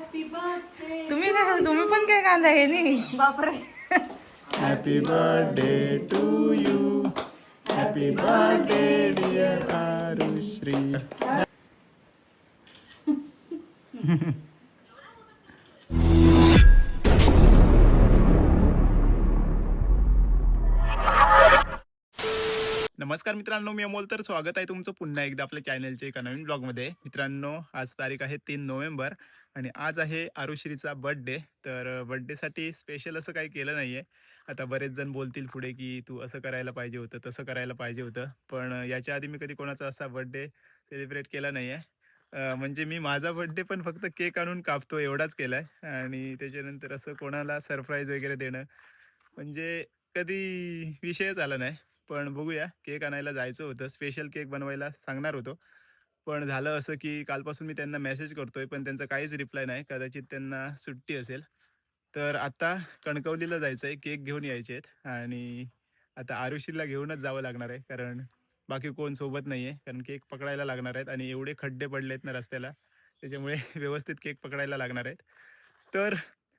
तुम्ही काय तुम्ही पण काय कांदा हे नाही बापरे. Happy birthday to you happy birthday dear Arushree नमस्कार मित्रांनो मी अमोल. तर स्वागत आहे तुमचं पुन्हा एकदा आपल्या चॅनलच्या एका नवीन ब्लॉगमध्ये मित्रांनो आज तारीख आहे तीन नोव्हेंबर. आणि आज आहे आरुश्रीचा बर्थडे. तर बड्डेसाठी स्पेशल असं काही केलं नाही आहे आता बरेच जण बोलतील पुढे की तू असं करायला पाहिजे होतं तसं करायला पाहिजे होतं. पण याच्या आधी मी कधी कोणाचा असा बर्थडे सेलिब्रेट केला नाही आहे म्हणजे मी माझा बर्थडे पण फक्त केक आणून कापतो एवढाच केला आहे आणि त्याच्यानंतर असं कोणाला सरप्राईज वगैरे देणं म्हणजे कधी विषयच आला नाही. पण बघूया केक आणायला जायचं होतं. स्पेशल केक बनवायला सांगणार होतो. पण झालं असं की कालपासून मी त्यांना मेसेज करतोय पण त्यांचा काहीच रिप्लाय नाही. कदाचित त्यांना सुट्टी असेल. तर आता कणकवलीला जायचं आहे केक घेऊन यायचे आहेत. आणि आता आरुषीला घेऊनच जावं लागणार आहे कारण बाकी कोण सोबत नाही आहे कारण केक पकडायला लागणार आहेत आणि एवढे खड्डे पडले आहेत ना रस्त्याला त्याच्यामुळे व्यवस्थित केक पकडायला लागणार आहेत. तर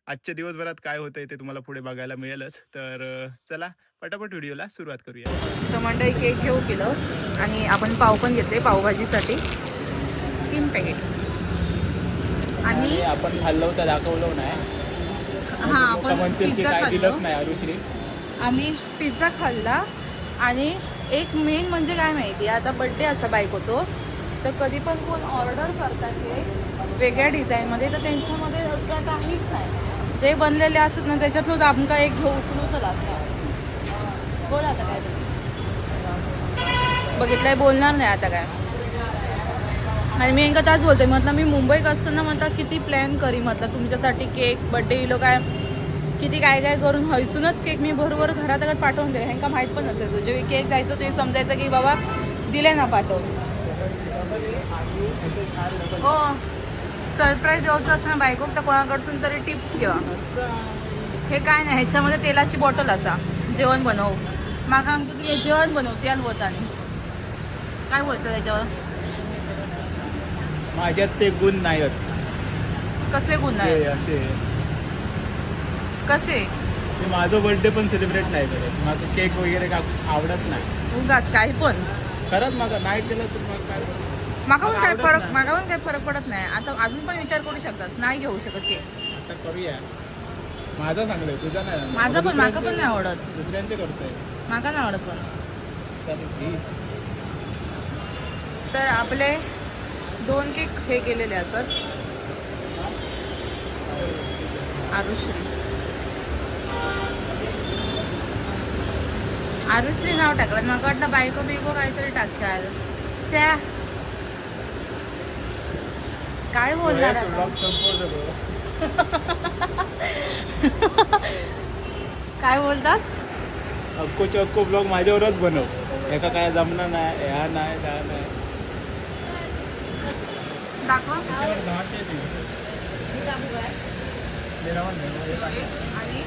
आजच्या दिवसभरात काय होतंय ते तुम्हाला पुढे बघायला मिळेलच. तर चला पटापट व्हिडिओला सुरुवात करूया. तर मंडळी केक घेऊ किलो आणि आपण पाव पण घेतले पावभाजीसाठी. तीन पॅकेट आणि आपण खाल्लं होतं दाखवलं नाही. हा आपण पिझ्झा खाल्लो. नाही आरुश्री आम्ही पिझ्झा खाल्ला. आणि एक मेन म्हणजे काय माहिती आता बड्डे असा बायकोचो. तर कधी पण कोण ऑर्डर करतात केक वेगळ्या डिझाईनमध्ये तर त्यांच्यामध्ये असं काहीच नाही. जे बनलेले असतात ना त्याच्यातूनच आमका एक घेऊ उचलूच लागतं. बोल आता काय बघितलंय बोलणार नाही आता काय. आणि मी एका तास बोलते म्हटलं मी मुंबईत असताना म्हणतात किती प्लॅन करी म्हटलं तुमच्यासाठी केक बड्डे इलो काय किती काय काय करून हैसूनच केक मी बरोबर घरात घरात पाठवून दे ह्यांका माहीत पण असेल जे केक जायचं ते समजायचं की बाबा दिले ना पाठवून. हो सरप्राईज द्यायचं असं ना बायको तर कोणाकडसून तरी टिप्स घ्या. हे काय नाही ह्याच्यामध्ये तेलाची बॉटल असा. जेवण बनव. मागा आमचं तुझे जेवण बनव त्याला बोलताने काय बोलतं त्याच्यावर? माझ्यात ते गुण नाही आहेत कसे गुण ते आहे असे. कसे? माझं बर्थडे पण सेलिब्रेट नाही करत. माझं केक वगैरे का आवडत नाही. उगाच काही पण. खरंच माझं नाही केलं तर मग काय मागाहून काय आवडत फरक नाही. मागाहून काय फरक पडत नाही. आता अजून पण विचार करू शकतात नाही घेऊ शकत केक आता करूया. माझा चांगलं तुझा नाही माझं पण माका पण नाही आवडत. दुसऱ्यांचे करतोय. माका नाही आवडत पण. तर आपले दोन केक हे केलेले असत. आरुश्री. आरुश्री नाव टाकलं. मग वाटलं बायको बिको काहीतरी टाकशाल. श्या. काय बोलणार आता? काय बोलतात? अक्कोचे अक्को ब्लॉग माझ्यावरच बनव. एका काय जमणार नाही ह्या नाही त्या नाही. दाखव. हे टाक. आणि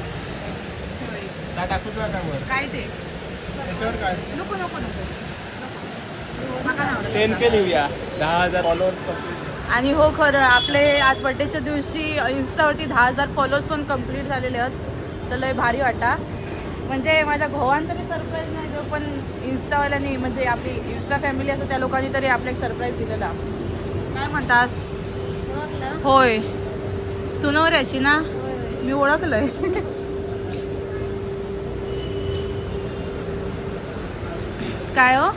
टाकूच काय ते? त्याच्यावर काय? नको नको नको. टेन. के लिहूया. दहा हजार फॉलोअर्स आणि हो खरं आपले आज बड्डेच्या दिवशी इन्स्टावरती दहा हजार फॉलोअर्स पण कंप्लीट झालेले आहेत. तर लय भारी वाटा. म्हणजे माझ्या भावान तरी सरप्राईज नाही गं पण इन्स्टावाल्यांनी म्हणजे आपली इन्स्टा फॅमिली असं त्या लोकांनी तरी आपल्या एक सरप्राईज दिलेला. काय म्हणतास? होय. तू नवऱ्याची ना? मी ओळखलंय. काय हो?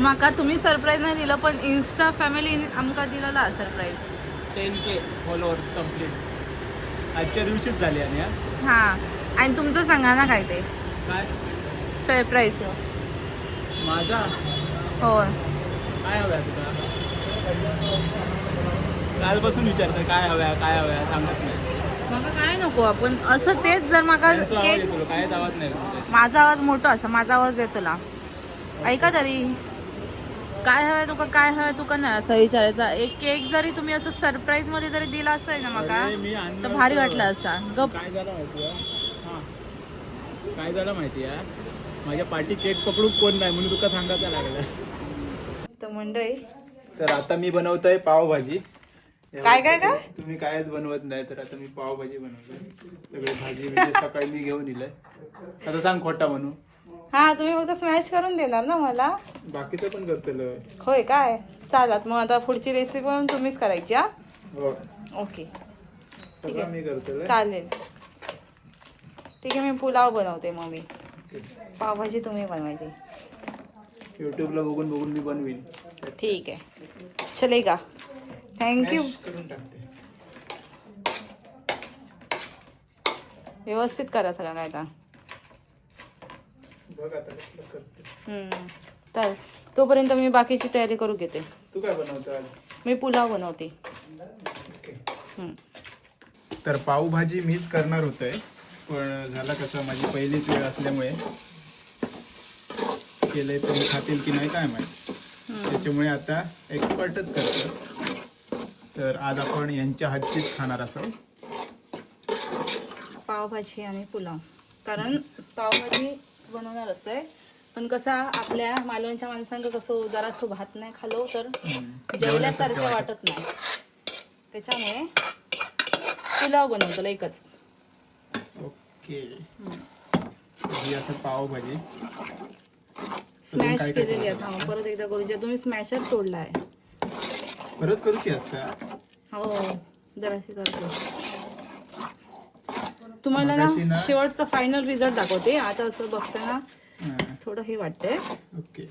माका तुम्ही सरप्राईज नाही दिलं पण इन्स्टा फॅमिली आमका दिलेला surprise. Ten K followers complete आजच्या दिवशीच झाले आणि हा. हा. आणि तुमचं सांगा ना काय ते? काय? सरप्राईज माझा? हो काय हव्या तुला? कालपासून विचारतोय काय हव्या काय हव्या सांगत नाही. काय नको आपण असं तेच जर त्यांचा आवाज केक येतो काय आवाज नाही. माझा आवाज मोठा असा माझा आवाज तुला ऐका तरी. काय हवंय तुका काय हवंय तुका नाही असं विचारायचा. एक केक जरी तुम्ही असं सरप्राईजमध्ये जरी दिला असेल ना माका अरे, मी आणलं तर भारी होतं. वाटलं असता गप. काय झालं माहिती हा. काय झालं माहिती आहे? माझ्या पाठी केक पकडून कोण नाही म्हणून तुका सांगायचं लागलं. तर मंडळी तर आता मी बनवतोय पावभाजी. काय काय काय? तुम्ही कायच बनवत नाही तर आता मी पावभाजी बनवलंय सगळे भाजी म्हणजे सकाळी मी घेऊन इलंय. आता सांग खोटा म्हणू हा तुम्ही फक्त स्मॅश करून देणार ना मला. बाकीचं पण करतलं. होय काय? चालत मग आता पुढची रेसिपी पण तुम्हीच करायची हा? हो. ओके. सगळं मी करतलं चालेल. ठीक आहे मी पुलाव बनवते मग मी. पावभाजी तुम्ही बनवायची. युट्यूबला बघून बघून मी बनवीन. ठीक आहे. चलेगा. थँक्यू Mash करून टाकते. व्यवस्थित करा सगळं काय आता बघ आता कसलं करते. हम्म. चालेल तोपर्यंत मी बाकीची तयारी करू घेते. तू काय बनवतो आज? मी पुलाव बनवते. ओके. हम्म. तर पावभाजी मीच करणार होतोय पण झालं कसं माझी पहिलीच वेळ असल्यामुळे केलंय तुम्ही खातील की नाही काय माहीत. हम्म. त्याच्यामुळे आता एक्सपर्टच करतो. तर आज आपण यांच्या हातचीच खाणार असो. पावभाजी आणि पुलाव. कारण पावभाजी बनवणार असते पण कसं आपल्या मालवणच्या माणसांना कसं जरासं भात नाही खालो तर जेवल्यासारखं वाटत नाही. त्याच्यामुळे पुलाव बनवतो एकच. ओके. ही असं पावभाजी. स्मॅश केलेली आहे. हा, परत एकदा करूया तुम्ही स्मॅशर तोडला आहे परत करू की असता हो जराशी करतो. तुम्हाला मगाशी ना शेवटचा फायनल रिझल्ट दाखवते. आता असं बघताना हां, थोडं हे वाटतंय. ओके.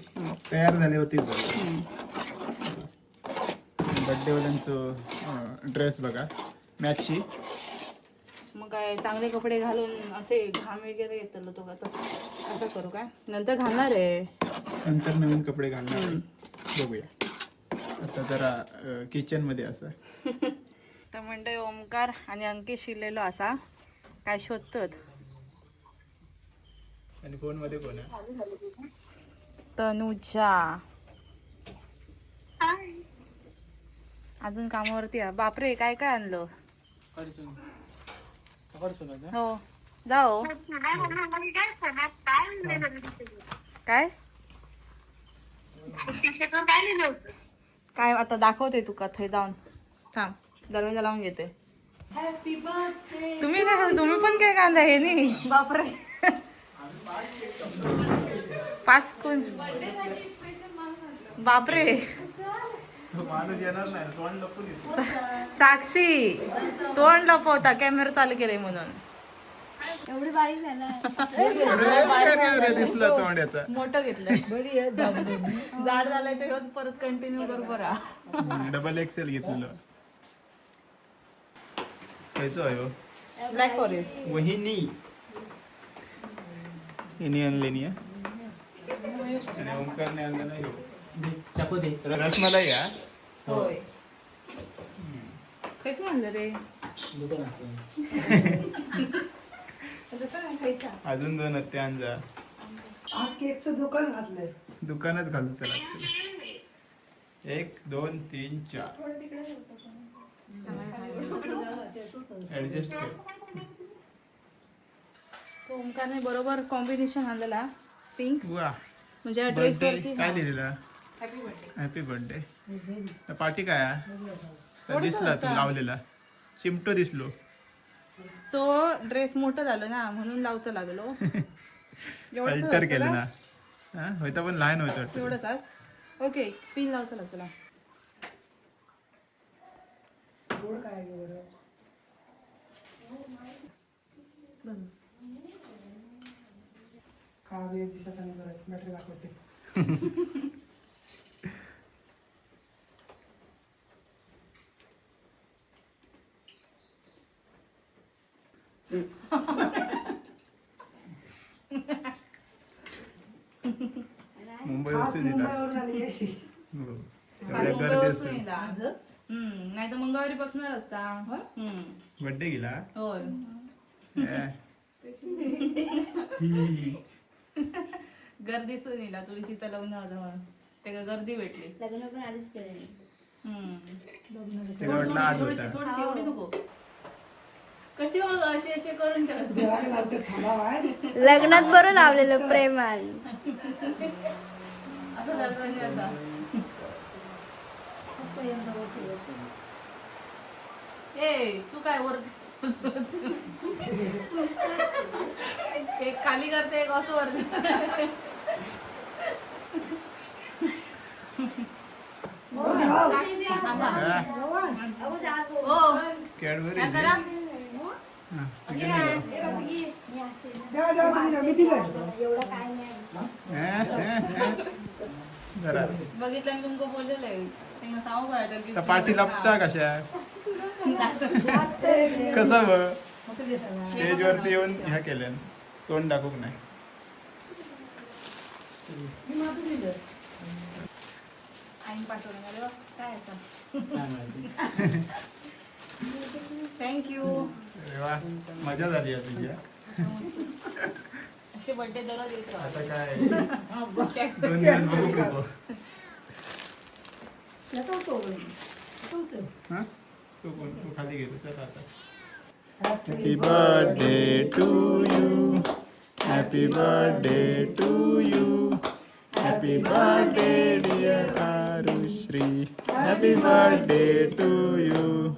तयार झाल्यावरतीच बघा. हम्म. बड्डेवाल्यांचं ड्रेस बघा. मॅक्सी. मग काय चांगले कपडे घालून असे घाम वगैरे येतलो तो का तसं? असं करू काय? नंतर घालणार आहे. नंतर नवीन कपडे घालणार आहे. बघूया. आता जरा किचनमध्ये असं. तर म्हणतोय ओमकार आणि अंकित शिरलेलो असा. काय शोधतात? आणि फोनमध्ये कोण आहे? तनुजा. अजून कामावरती आहे. बापरे काय काय आणलं? हो. जाओ. काय? काय आता दाखवते तू कथे जाऊन. थांब. दरवाजा लावून घेते. तुम्ही काय तुम्ही पण काय कांदा हे नी? बापरे. पाच कोण? बापरे. माणूस येणार नाही तोंड लपून येतो. साक्षी तोंड लपवता कॅमेरा चालू केलंय म्हणून. एवढी बारीक दिसलं तोंड याचा मोठं घेतलंय जाड झालंय ते ह्योच परत कंटिन्यू बरोबर डबल एक्सेल घेतलेलं. खायचं आहे हो? ब्लॅक फॉरेस्ट वहिनी. हिनी आणलेली आहे आणि ओंकारने आणलं नाही हो. रसमलाई या होय. खैसून आणलं रे. दुकानात. अजून दोन आहेत ते आणजा आज केकचं दुकान घातलंय. दुकानच घालू चला. एक दोन तीन चार. ऍडजस्ट कर. तो ओमकारने बरोबर कॉम्बिनेशन आणलेला. पिंक वा. म्हणजे ड्रेस वरती काय लिहिलेलं? Happy birthday happy birthday party काय दिसला तू लावलेला. चिमटो दिसलो. तो ड्रेस मोठं झालं ना म्हणून लावचं लागलो. अल्टर केलं का? ना. हा होता पण लहान होतं आज. ओके पिन लावचं लागतं काय आणि बॅटरी दाखवते मुंबई हो. गर्दी असून नाही तर मंगळवारी बसणार असता हम्म. बर्थडे गेला होय. ही. गर्दी सुनीला तुळशीचं लग्न होतं म्हणून. ते का गर्दी भेटली. लग्न पण आधीच केलं थोडीशी एवढी नको. कशी हो अशी अशी करून ठेवत लग्नात बरं लावलेलं प्रेमान असं झालं आता. ए तू काय वर एक खाली करते एक असं वर. हो. कॅडबरी बघितलं मी तुमको बोललेलं आहे. त्या पाठी? लपता कशा? कसं ब? स्टेज वरती येऊन ह्या केल्या तोंड दाखवूक नाही. थँक्यू वा मजा झाली आहे तुझी हा. असे बर्थडे दररोज येत. आता काय? दोन दिवस बघू नको तू कोण तू खाली गेलो. चल आता. Happy birthday to you happy birthday to you happy birthday dear Arushree happy birthday to you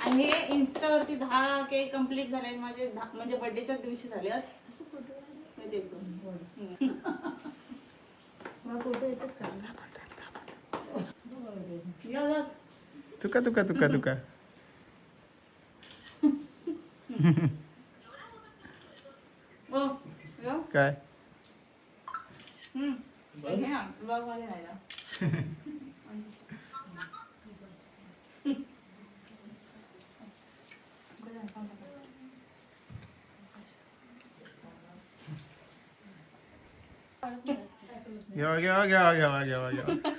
आणि हे इन्स्टावरती दहा के कंप्लीट झाले माझे दहा- म्हणजे बर्थडेच्याच दिवशी झाले. आहेत. मी देतो. हम्म. या, या. तुका तुका तुका तुका ओ, या. काय हम्म. हे घे ना, vlog मध्ये नाही ना. घेवा घेवा घेवा घेवा घेवा घेवा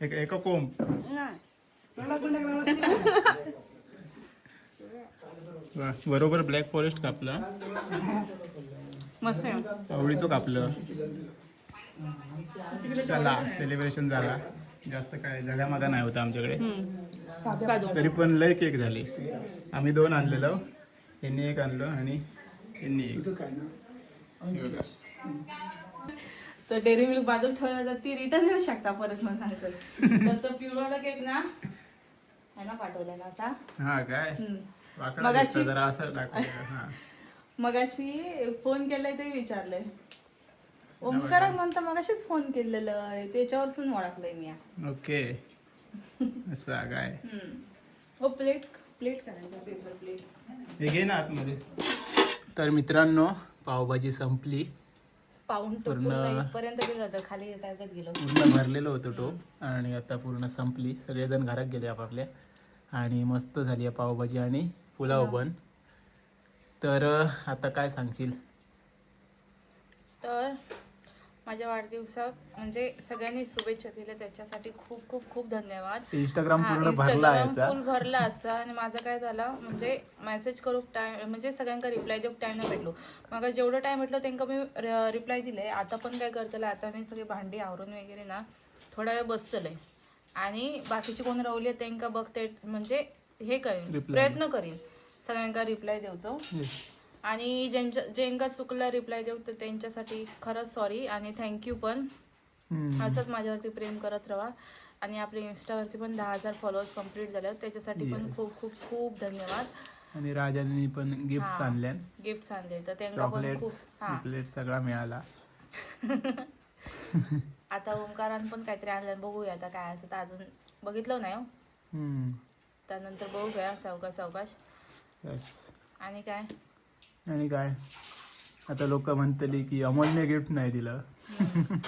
एक एका कोंब तोंडात तोंडात लावा. वा, बरोबर ब्लॅक फॉरेस्ट कापला. मस्त आहे. आवडीचं कापलं. चला सेलिब्रेशन झाला. जास्त काय जगामागा नाही होता आमच्याकडे. साधू. तरी पण लय केक झाले. आम्ही दोन आणलेलो. यांनी एक आणलं आणि यांनी एक. हे बघा. तर डेअरी मिल्क बाजूला ठेवला तर ती रिटर्न देऊ शकता परत मला तर. तो पिवळाला केक ना पाठवलेला असा हा काय? मगाशी- दिसतं जरा असं दाखवलं हा. मगाशी फोन केलाय ते विचारलंय. ओमकारा म्हणता मगाशीच फोन केलेलं आहे त्याच्यावरसून ओळखलंय मी ओके. असं काय? हम्म. हो प्लेट प्लेट करायचा. Paper plate. हे घे ना आतमध्ये. तर मित्रांनो पावभाजी संपली. पाऊन पूर्ण- इथपर्यंत गेलं होतं खाली टाकत गेलो पूर्ण भरलेलं होतं टोप. आणि आता पूर्ण संपली. सगळेजण घरात गेले आपापल्या. आणि मस्त झाली आहे पावभाजी आणि पुलाव पण. तर आता काय सांगशील? तर माझ्या वाढदिवसात म्हणजे सगळ्यांनी शुभेच्छा दिल्या. त्याच्यासाठी खूप खूप खूप धन्यवाद. इंस्टाग्राम हा, पूर्ण भरला Instagram याचा. full भरला असता आणि माझं काय झालं म्हणजे मेसेज करू टाइम म्हणजे सगळ्यांका रिप्लाय देऊ टाइम नाही भेटलो. मग जेवढं टाइम भेटलो त्यांना मी रिप्लाय दिले. आता पण काय करतलं आता मी सगळी भांडी आवरून वगैरे ना थोडा वेळ बसतलंय. आणि बाकीची कोण रावली आहेत त्यांना बघते म्हणजे हे करीन. प्रयत्न करीन सगळ्यांका रिप्लाय देऊचो आणि ज्यांच्या ज्यांका चुकला रिप्लाय देऊ तर त्यांच्यासाठी खरंच सॉरी आणि थँक्यू पण. असंच माझ्यावरती प्रेम करत राहा आणि आपल्या इन्स्टावरती पण दहा हजार फॉलोअर्स कंप्लीट झाले. त्याच्यासाठी पण. खूप खूप खूप धन्यवाद आणि राजाने पण गिफ्ट. आणल्या गिफ्ट आणले तर त्यांना पण खूप हा चॉकलेट सगळा मिळाला आता ओंकारान पण काहीतरी आणलं बघूया आता काय असं तर अजून बघितलं नाही हो. त्यानंतर बघूया. सावकाश सावकाश. आणि काय? आणि काय? आता लोक म्हणतली की अमोलने गिफ्ट नाही दिलं.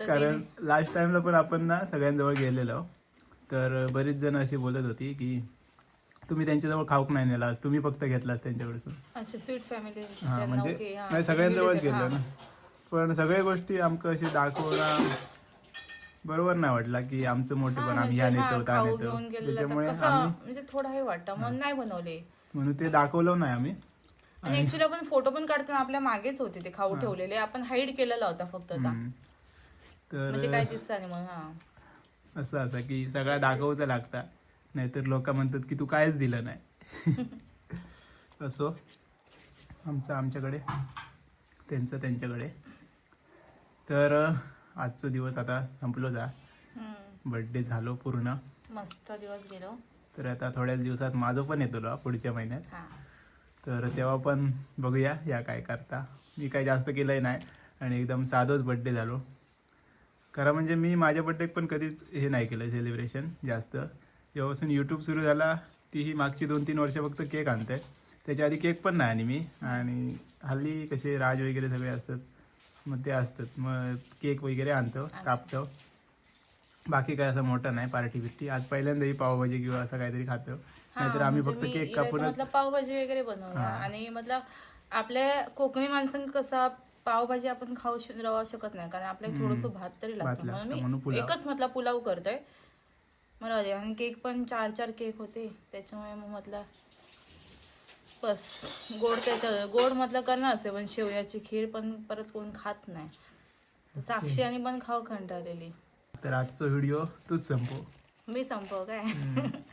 तर कारण लास्ट टाइमला पण आपण ना सगळ्यांजवळ गेलेलो. तर बरीच जण अशी बोलत होती की तुम्ही त्यांच्याजवळ खाऊक नाही नेलास. तुम्ही फक्त घेतलास त्यांच्याकडसून. अच्छा स्वीट फॅमिली हा म्हणजे नाही सगळ्यांजवळच गेलो ना. पण सगळ्या गोष्टी आमकं अशी दाखवणं बरोबर नाही वाटला की आमचं मोठे पण आम्ही ह्या नेतो त्या नेतो. तर त्याच्यामुळे आम्ही म्हणजे थोडं हे वाटतं मग नाही बनवले. म्हणून ते दाखवलं नाही आम्ही. आणि ऍक्च्युली आपण फोटो पण काढताना आपल्या मागेच होते ते खाऊ ठेवलेले आपण हाईड केलेला होता फक्त हम्म. म्हणजे तर काय दिसतं नाही मग हा. असं असं की सगळं दाखवचं लागतं. नाहीतर लोक म्हणतात की तू कायच दिलं नाही. असो. आमचं आमच्याकडे त्यांचं त्यांच्याकडे. तर आजचा दिवस आता संपलो जा. बर्थडे झालो पूर्ण. मस्त दिवस गेलो. तर आता थोड्याच दिवसात माझं पण येतो पुढच्या महिन्यात. तर तेव्हा पण बघूया या काय करता. मी काही जास्त केलंय नाही आणि एकदम साधंच बड्डे झालो. खरं म्हणजे मी माझ्या बड्डे पण कधीच हे नाही केलं सेलिब्रेशन जास्त. जेव्हापासून यूट्यूब सुरू झाला तीही मागची दोन तीन वर्ष फक्त केक आणते त्याच्या आधी केक पण नाही आणि मी. आणि हल्ली कसे राज वगैरे सगळे असतात मग ते असतात. मग केक वगैरे आणतो कापतो. बाकी काय असं मोठं नाही पार्टी बिर्टी. आज पहिल्यांदाही पावभाजी किंवा असं काहीतरी खातो. नाहीतर आम्ही म्हणजे फक्त केक कापूनच मतलब पावभाजी वगैरे बनवूया हा. आणि मतलब आपल्या कोकणी माणसांनी कसं पावभाजी आपण खाऊ राहू शकत नाही. कारण आपल्याला. थोडस भात तरी लागतं. म्हणून मी. एकच म्हटलं पुलाव करतोय. मला. आणि केक पण चार चार केक होते. त्याच्यामुळे मग म्हटलं बस. गोड त्याच्या गोड म्हटलं करणार असते पण शेवयाची खीर पण परत कोण खात नाही. साक्षी आणि पण खाऊ कंटाळलेली. तर आजचा व्हिडिओ तूच संपव. मी संपव काय?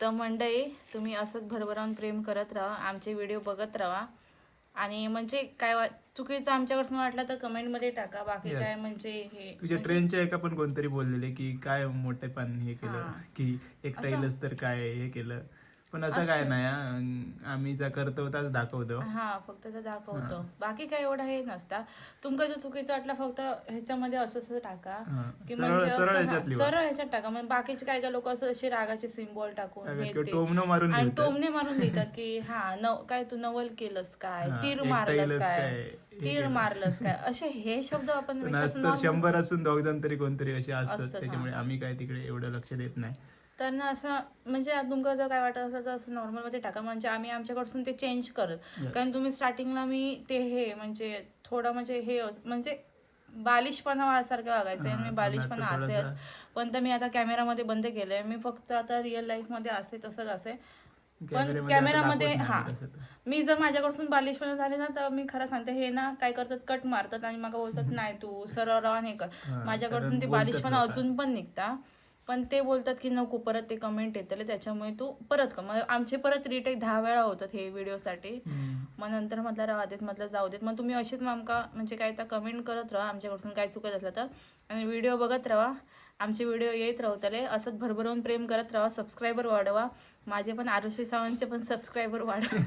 तर मंडळी तुम्ही असंच भरभरावून प्रेम करत राहा आमचे व्हिडिओ बघत राहा. आणि म्हणजे काय चुकीचं आमच्याकडून वाटलं तर कमेंटमध्ये टाका. बाकी Yes. काय म्हणजे हे तुझ्या म्हणजे- ट्रेनच्या एका पण कोणतरी बोललेले की काय मोठे पण हे केलं. की एकटा येईलच तर काय हे केलं. पण असं काय नाही हा. आम्ही ज्या करतो त्याच दाखवतो हा फक्त ते दाखवतो बाकी काय एवढं हे नसता तुमका जो चुकीचं वाटलं फक्त ह्याच्यामध्ये असं असं टाका हा. की सरळ- म्हणजे असं- सरळ हा, ह्याच्यात लिहा. सरळ ह्याच्यात टाका म्हणजे बाकीचे काय काय लोक असं असे रागाचे सिम्बॉल टाकून हे किंवा ते. टोमणं मारून आणि लिहितात. टोमणे मारून देतात की हा नव काय तू नवल केलंस काय हा, तीर एकटा मारलंस काय काय, हे तीर केलं. मारलंस काय असे हे शब्द आपण पण असं असतं normal- शंभर असून दोघ जण तरी कोणतरी असे असतात असतात, त्याच्यामुळे हा. आम्ही काय तिकडे एवढं लक्ष देत नाही तर ना असं म्हणजे तुमका जर काय वाटत असेल तर असं नॉर्मलमध्ये टाका. म्हणजे आम्ही आमच्याकडून ते चेंज करत. कारण तुम्ही स्टार्टिंगला मी ते हे म्हणजे थोडं म्हणजे हे म्हणजे बालिशपणा सारखं वागायचं. मी पण बालिशपणा थोडंसं- पण तर मी आता कॅमेरामध्ये बंद केलंय. मी फक्त आता रिअल लाईफमध्ये असे तसंच असे. पण कॅमेरामध्ये हा. मी जर माझ्याकडून बालिशपणा झाले ना तर मी खरं सांगते हे ना काय करतात कट मारतात आणि मग बोलतात नाही तू सरळ हे कर. माझ्याकडून कारण ते बालिशपणा. अजून पण निघता. पण ते बोलतात की नको परत ते कमेंट येतले त्याच्यामुळे तू परत कर. मग आमचे परत रिटेक दहा वेळा होतात हे व्हिडिओसाठी. मग नंतर म्हटलं राहा देत म्हटलं जाऊ देत. मग तुम्ही अशीच आमका म्हणजे काय तर कमेंट करत राहा आमच्याकडून काय चुकत असलं तर. आणि व्हिडिओ बघत राहा. आमचे व्हिडिओ येत राहतले असंच भरभरून प्रेम करत राहा सबस्क्रायबर वाढवा. माझे पण आरुषी सावंतचे पण सबस्क्रायबर वाढवा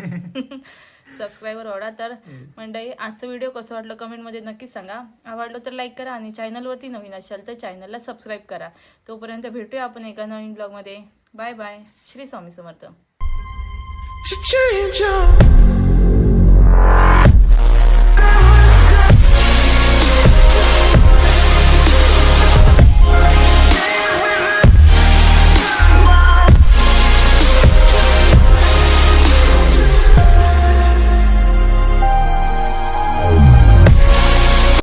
सबस्क्रायबर वाढवा तर. मंडळी आजचं व्हिडिओ कसं वाटलं कमेंटमध्ये नक्कीच सांगा. आवडलं तर लाईक करा आणि चॅनलवरती नवीन असाल तर चॅनलला सबस्क्राईब करा. तोपर्यंत भेटूया आपण एका नवीन ब्लॉगमध्ये bye bye Shri Swami Samarth. To change up.